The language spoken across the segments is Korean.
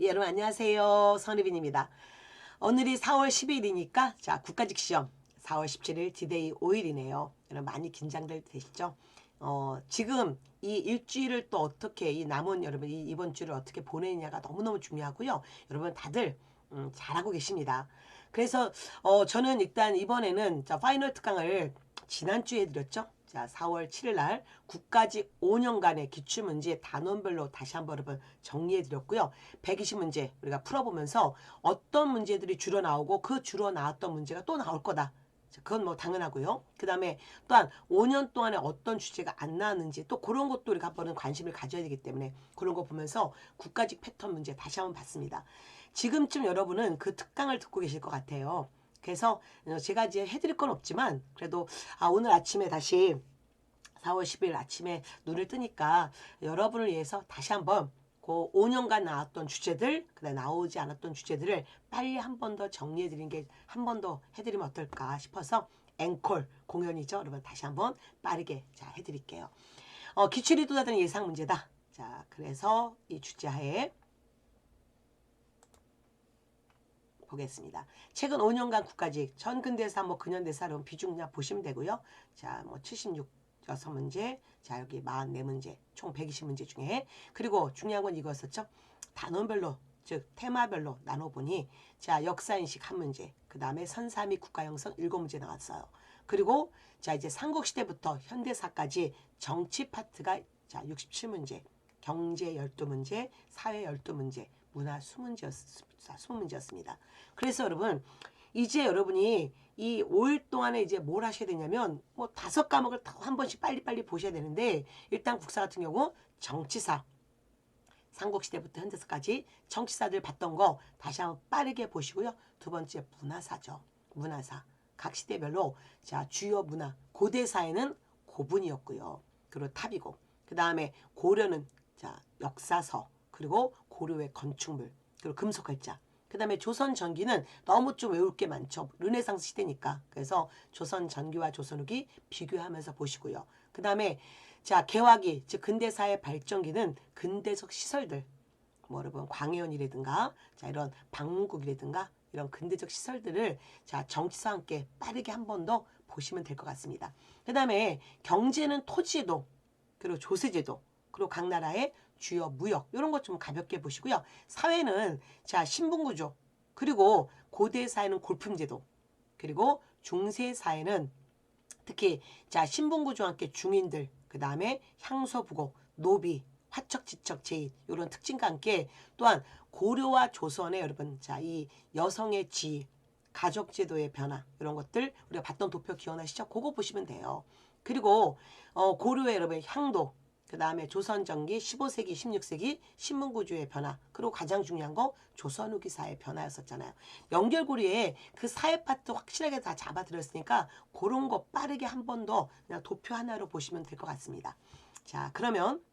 예, 여러분 안녕하세요. 선희빈입니다. 오늘이 4월 10일이니까 자 국가직 시험 4월 17일 디데이 5일이네요. 여러분 많이 긴장될 되시죠? 어, 지금 이 일주일을 또 어떻게 이 남은 여러분 이 이번 주를 어떻게 보내느냐가 너무너무 중요하고요. 여러분 다들 음, 잘하고 계십니다. 그래서 어, 저는 일단 이번에는 자 파이널 특강을 지난주에 드렸죠. 자, 4월 7일 날 국가직 5년간의 기출문제 단원별로 다시 한번 여러분 정리해 드렸고요. 120문제 우리가 풀어보면서 어떤 문제들이 주로 나오고 그 주로 나왔던 문제가 또 나올 거다. 자, 그건 뭐 당연하고요. 그 다음에 또한 5년 동안에 어떤 주제가 안 나왔는지 또 그런 것도 우리가 한번은 관심을 가져야 되기 때문에 그런 거 보면서 국가직 패턴 문제 다시 한번 봤습니다. 지금쯤 여러분은 그 특강을 듣고 계실 것 같아요. 그래서 제가 이제 해드릴 건 없지만 그래도 아 오늘 아침에 다시 4월 10일 아침에 눈을 뜨니까 여러분을 위해서 다시 한번 그 5년간 나왔던 주제들, 그다음 나오지 않았던 주제들을 빨리 한 번 더 정리해 드리는 게한 번 더 해드리면 어떨까 싶어서 앵콜 공연이죠. 여러분 다시 한번 빠르게 자 해드릴게요. 어, 기출이 쏟아지는 예상 문제다. 자, 그래서 이 주제하에 보겠습니다. 최근 5년간 국가직 전근대사 뭐 근현대사 이런 비중 그냥 보시면 되고요. 자, 뭐 76. 여섯 문제, 자 여기 44문제, 총 120문제 중에 그리고 중요한 건 이거였었죠. 단원별로 즉 테마별로 나눠보니 자 역사인식 한 문제, 그 다음에 선삼위 국가형성 일곱 문제 나왔어요. 그리고 자 이제 삼국시대부터 현대사까지 정치 파트가 자 67문제, 경제 12문제, 사회 12문제, 문화 20문제였, 20문제였습니다. 그래서 여러분 이제 여러분이 이 5일 동안에 이제 뭘 하셔야 되냐면 뭐 다섯 과목을 다 한 번씩 빨리빨리 보셔야 되는데 일단 국사 같은 경우 정치사 삼국시대부터 현대사까지 정치사들 봤던 거 다시 한번 빠르게 보시고요. 두 번째 문화사죠. 문화사. 각 시대별로 자 주요 문화 고대사에는 고분이었고요. 그리고 탑이고 그 다음에 고려는 자 역사서 그리고 고려의 건축물 그리고 금속활자 그 다음에 조선 전기는 너무 좀 외울 게 많죠. 르네상스 시대니까. 그래서 조선 전기와 조선 후기 비교하면서 보시고요. 그 다음에 자 개화기 즉 근대사의 발전기는 근대적 시설들 뭐 여러분 광해원이라든가 자 이런 방문국이라든가 이런 근대적 시설들을 자 정치사 함께 빠르게 한 번 더 보시면 될 것 같습니다. 그 다음에 경제는 토지제도 그리고 조세제도 그리고 각 나라의 주요 무역 이런 것 좀 가볍게 보시고요. 사회는 자 신분구조 그리고 고대 사회는 골품제도 그리고 중세 사회는 특히 자 신분구조와 함께 중인들 그 다음에 향소부고 노비 화척 지척 제인 이런 특징과 함께 또한 고려와 조선의 여러분 자 이 여성의 지위 가족제도의 변화 이런 것들 우리가 봤던 도표 기억나시죠? 그거 보시면 돼요. 그리고 어, 고려의 여러분 향도 그 다음에 조선전기 15세기 16세기 신문구조의 변화 그리고 가장 중요한 거 조선 후기 사회 변화였었잖아요. 연결고리에 그 사회 파트 확실하게 다 잡아들였으니까 그런 거 빠르게 한 번 더 그냥 도표 하나로 보시면 될 것 같습니다. 자 그러면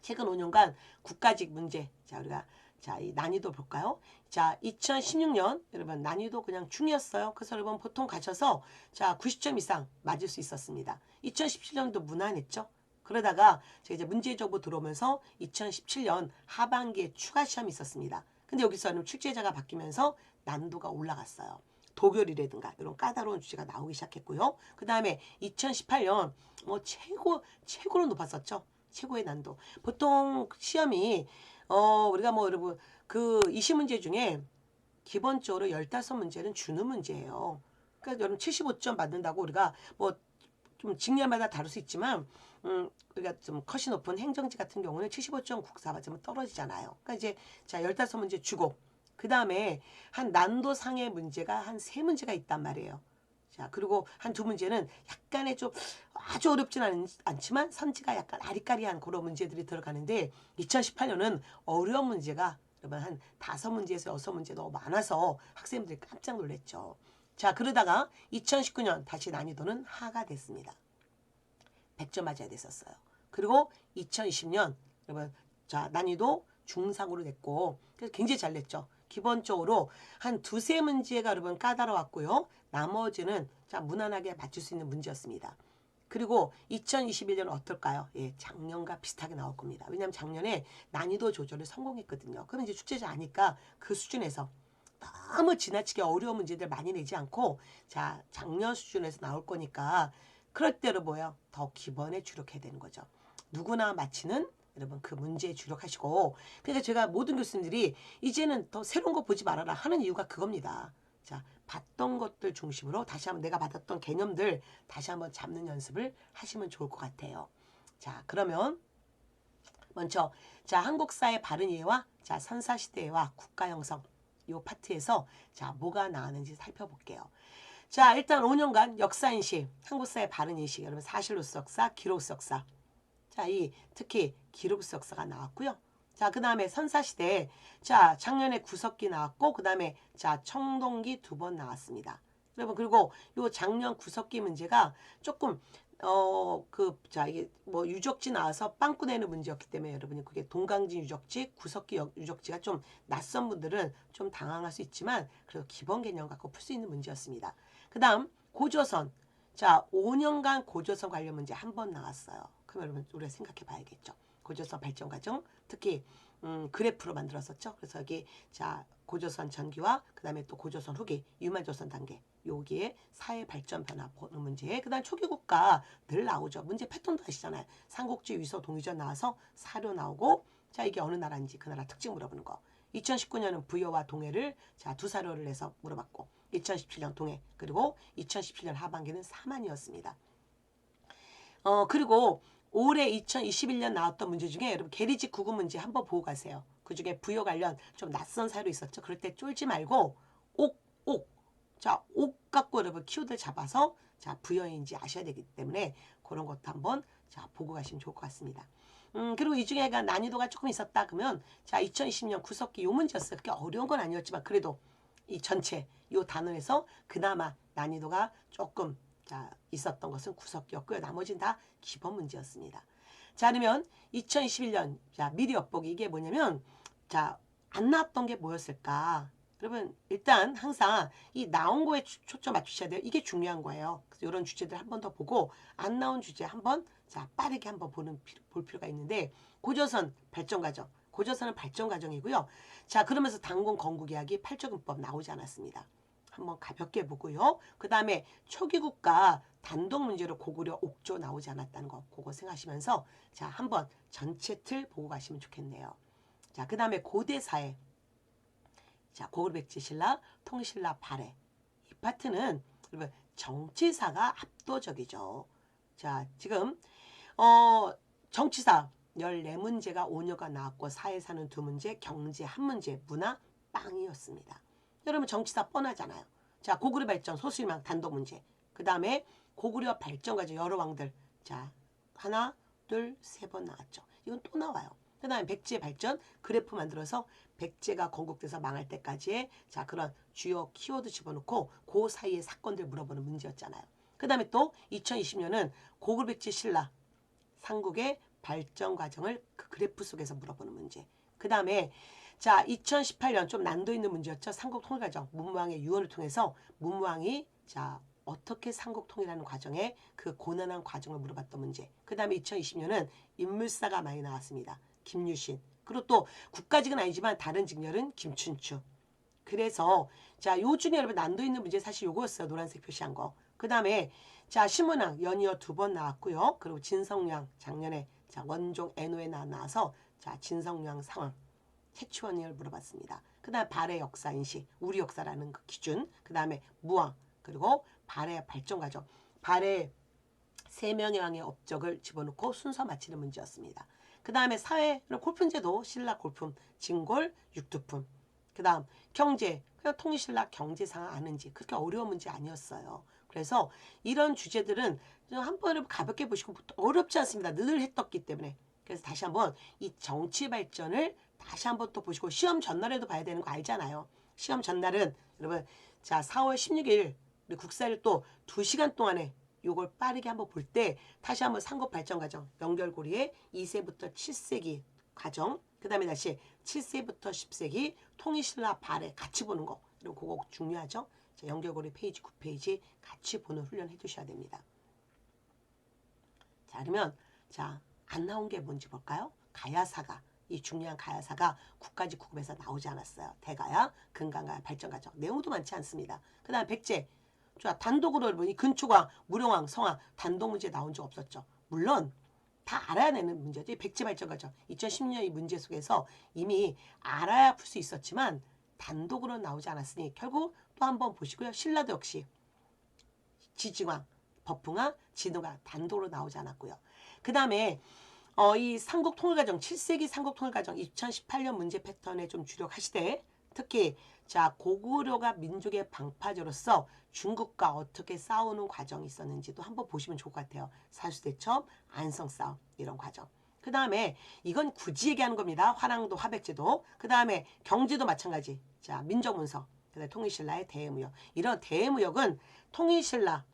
최근 5년간 국가직 문제 자 우리가 자, 이 난이도 볼까요? 자, 2016년 여러분 난이도 그냥 중이었어요. 그래서 여러분 보통 가셔서 자, 90점 이상 맞을 수 있었습니다. 2017년도 무난했죠. 그러다가 제가 이제 문제적으로 들어오면서 2017년 하반기에 추가 시험이 있었습니다. 근데 여기서는 출제자가 바뀌면서 난도가 올라갔어요. 도결이라든가 이런 까다로운 주제가 나오기 시작했고요. 그 다음에 2018년 뭐 최고 최고로 높았었죠. 최고의 난도. 보통 시험이 어, 우리가 뭐 여러분 그 20문제 중에 기본적으로 15문제는 주는 문제예요. 그러니까 여러분 75점 받는다고 우리가 뭐 좀 직렬마다 다를 수 있지만 음, 우리가 좀 컷이 높은 행정지 같은 경우는 75점 국사 맞으면 떨어지잖아요. 그러니까 이제 자 15문제 주고 그 다음에 한 난도 상의 문제가 한 세 문제가 있단 말이에요. 자, 그리고 한 두 문제는 약간의 좀 아주 어렵진 않, 않지만 선지가 약간 아리까리한 그런 문제들이 들어가는데 2018년은 어려운 문제가 여러분 한 다섯 문제에서 여섯 문제 너무 많아서 학생들이 깜짝 놀랐죠. 자, 그러다가 2019년 다시 난이도는 하가 됐습니다. 100점 맞아야 됐었어요. 그리고 2020년 여러분 자, 난이도 중상으로 됐고 그래서 굉장히 잘 냈죠. 기본적으로 한 두세 문제가 여러분 까다로웠고요. 나머지는 자 무난하게 맞출 수 있는 문제였습니다. 그리고 2021년은 어떨까요? 예, 작년과 비슷하게 나올 겁니다. 왜냐하면 작년에 난이도 조절을 성공했거든요. 그럼 이제 축제자 아니까 그 수준에서 너무 지나치게 어려운 문제들 많이 내지 않고 자 작년 수준에서 나올 거니까 그럴 때로 뭐예요? 더 기본에 주력해야 되는 거죠. 누구나 맞히는 여러분 그 문제에 주력하시고 그러니까 제가 모든 교수님들이 이제는 더 새로운 거 보지 말아라 하는 이유가 그겁니다. 자 봤던 것들 중심으로 다시 한번 내가 받았던 개념들 다시 한번 잡는 연습을 하시면 좋을 것 같아요. 자 그러면 먼저 자 한국사의 바른 이해와 자 선사 시대와 국가 형성 요 파트에서 자 뭐가 나왔는지 살펴볼게요. 자 일단 5년간 역사 인식 한국사의 바른 인식 여러분 사실로서 역사 기록서 역사 자이 특히 기록서 역사가 나왔고요. 자 그 다음에 선사시대 자 작년에 구석기 나왔고 그 다음에 자 청동기 두 번 나왔습니다. 여러분 그리고 요 작년 구석기 문제가 조금 어 그 자 이게 뭐 유적지 나와서 빵꾸 내는 문제였기 때문에 여러분이 그게 동강진 유적지, 구석기 역- 유적지가 좀 낯선 분들은 좀 당황할 수 있지만 그래도 기본 개념 갖고 풀 수 있는 문제였습니다. 그 다음 고조선 자 5년간 고조선 관련 문제 한 번 나왔어요. 여러분 우리가 생각해 봐야겠죠. 고조선 발전 과정 특히 음, 그래프로 만들었었죠. 그래서 여기 자 고조선 전기와 그 다음에 또 고조선 후기 유만조선 단계 여기에 사회 발전 변화 보는 문제 그 다음 초기 국가 늘 나오죠. 문제 패턴도 아시잖아요. 삼국지 위서 동의전 나와서 사료 나오고 자 이게 어느 나라인지 그 나라 특징 물어보는 거. 2019년은 부여와 동해를 자 두 사료를 내서 물어봤고 2017년 동해 그리고 2017년 하반기는 사만이었습니다. 어 그리고 올해 2021년 나왔던 문제 중에 여러분 계리지 구분 문제 한번 보고 가세요. 그 중에 부여 관련 좀 낯선 사료 있었죠. 그럴 때 쫄지 말고 옥, 옥. 자, 옥 갖고 여러분 키워드 잡아서 자 부여인지 아셔야 되기 때문에 그런 것도 한번 자 보고 가시면 좋을 것 같습니다. 음 그리고 이 중에가 난이도가 조금 있었다 그러면 자 2020년 구석기 요 문제였어요. 그렇게 어려운 건 아니었지만 그래도 이 전체 요 단원에서 그나마 난이도가 조금 자 있었던 것은 구석기였고요. 나머지는 다 기본 문제였습니다. 자 그러면 2021년 자 미리 엿보기 이게 뭐냐면 자안 나왔던 게 뭐였을까? 여러분 일단 항상 이 나온 거에 초- 초점 맞추셔야 돼요. 이게 중요한 거예요. 그래서 이런 주제들 한 번 더 보고 안 나온 주제 한번 자 빠르게 한번 보는 볼 필요가 있는데 고조선 발전 과정 고조선은 발전 과정이고요. 자 그러면서 당군 건국 이야기 팔조금법 나오지 않았습니다. 한번 가볍게 보고요. 그 다음에 초기 국가 단독 문제로 고구려 옥조 나오지 않았다는 거 그거 생각하시면서 자 한번 전체 틀 보고 가시면 좋겠네요. 자 그 다음에 고대 사회 자 고구려 백제 신라 통신라 발해 이 파트는 여러분 정치사가 압도적이죠. 자 지금 어 정치사 14문제가 5년간 나왔고 사회사는 두 문제 경제 한 문제 문화 빵이었습니다. 여러분 정치사 뻔하잖아요. 자 고구려 발전 소수희망 단독 문제 그 다음에 고구려 발전 과정 여러 왕들 자 하나 둘 세 번 나왔죠. 이건 또 나와요. 그 다음에 백제 발전 그래프 만들어서 백제가 건국돼서 망할 때까지의 자 그런 주요 키워드 집어넣고 그 사이의 사건들 물어보는 문제였잖아요. 그 다음에 또 2020년은 고구려 백제 신라 삼국의 발전 과정을 그 그래프 속에서 물어보는 문제. 그 다음에 자 2018년 좀 난도 있는 문제였죠. 삼국 통일 과정 문무왕의 유언을 통해서 문무왕이 자 어떻게 삼국 통일하는 과정에 그 고난한 과정을 물어봤던 문제. 그 다음에 2020년은 인물사가 많이 나왔습니다. 김유신. 그리고 또 국가직은 아니지만 다른 직렬은 김춘추. 그래서 자, 요 중에 여러분 난도 있는 문제 사실 요거였어요. 노란색 표시한 거. 그 다음에 자, 신문왕 연이어 두 번 나왔고요. 그리고 진성량 작년에 자, 원종 나- 나와서 자, 진성량 상황 최치원을 물어봤습니다. 그 다음에 발해 역사 인식, 우리 역사라는 그 기준, 그 다음에 무왕, 그리고 발해 발전 과정, 발해 세 명의 왕의 업적을 집어넣고 순서 맞히는 문제였습니다. 그 다음에 사회는 골품제도 신라 골품, 진골, 육두품. 그 다음 경제, 그냥 통일신라 경제 상황 아는지 그렇게 어려운 문제 아니었어요. 그래서 이런 주제들은 좀 한번 가볍게 보시고 어렵지 않습니다. 늘 했었기 때문에. 그래서 다시 한번 이 정치 발전을 다시 한번 또 보시고 시험 전날에도 봐야 되는 거 알잖아요. 시험 전날은 여러분 자 4월 16일 우리 국사를 또 2시간 동안에 요걸 빠르게 한번 볼 때 다시 한번 삼국 발전 과정 연결고리의 2세부터 7세기 과정 그 다음에 다시 7세부터 10세기 통일신라 발해 같이 보는 거 그리고 그거 중요하죠. 자, 연결고리 페이지 9페이지 같이 보는 훈련 해두셔야 됩니다. 자, 그러면 자, 안 나온 게 뭔지 볼까요? 가야사가 이 중요한 가야사가 국가지 구급에서 나오지 않았어요. 대가야, 근간가야, 발전가정 내용도 많지 않습니다. 그 다음 백제 자 단독으로 이 근초광, 무령왕, 성왕 단독 문제 나온 적 없었죠. 물론 다 알아야 되는 문제지. 백제 발전가정 2010년 이 문제 속에서 이미 알아야 풀 수 있었지만 단독으로 나오지 않았으니 결국 또 한번 보시고요. 신라도 역시 지지왕, 법풍왕, 진호가 단독으로 나오지 않았고요. 그 다음에 어, 이 삼국 통일과정 7세기 삼국 통일과정 2018년 문제 패턴에 좀 주력하시되 특히 자 고구려가 민족의 방파제로서 중국과 어떻게 싸우는 과정이 있었는지도 한번 보시면 좋을 것 같아요. 사수대첩, 안성 싸움 이런 과정. 그 다음에 이건 굳이 얘기하는 겁니다. 화랑도 화백제도. 그 다음에 경제도 마찬가지. 자 민족문서. 그 다음에 통일신라의 대무역. 이런 대무역은 통일신라.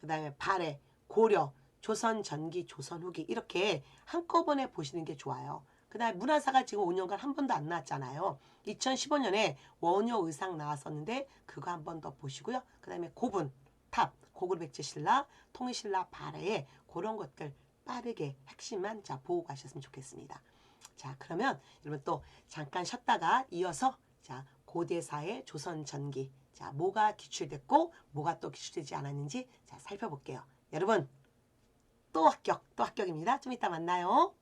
그 다음에 발해, 고려, 조선 전기, 조선 후기 이렇게 한꺼번에 보시는 게 좋아요. 그다음에 문화사가 지금 5년간 한 번도 안 나왔잖아요. 2015년에 원효 의상 나왔었는데 그거 한 번 더 보시고요. 그다음에 고분, 탑, 고구려백제 신라, 통일 신라 발해에 그런 것들 빠르게 핵심만 자 보고 가셨으면 좋겠습니다. 자 그러면 여러분 또 잠깐 쉬었다가 이어서 자 고대사의 조선 전기 자 뭐가 기출됐고 뭐가 또 기출되지 않았는지 자 살펴볼게요. 여러분 또 합격 또 합격입니다. 좀 이따 만나요.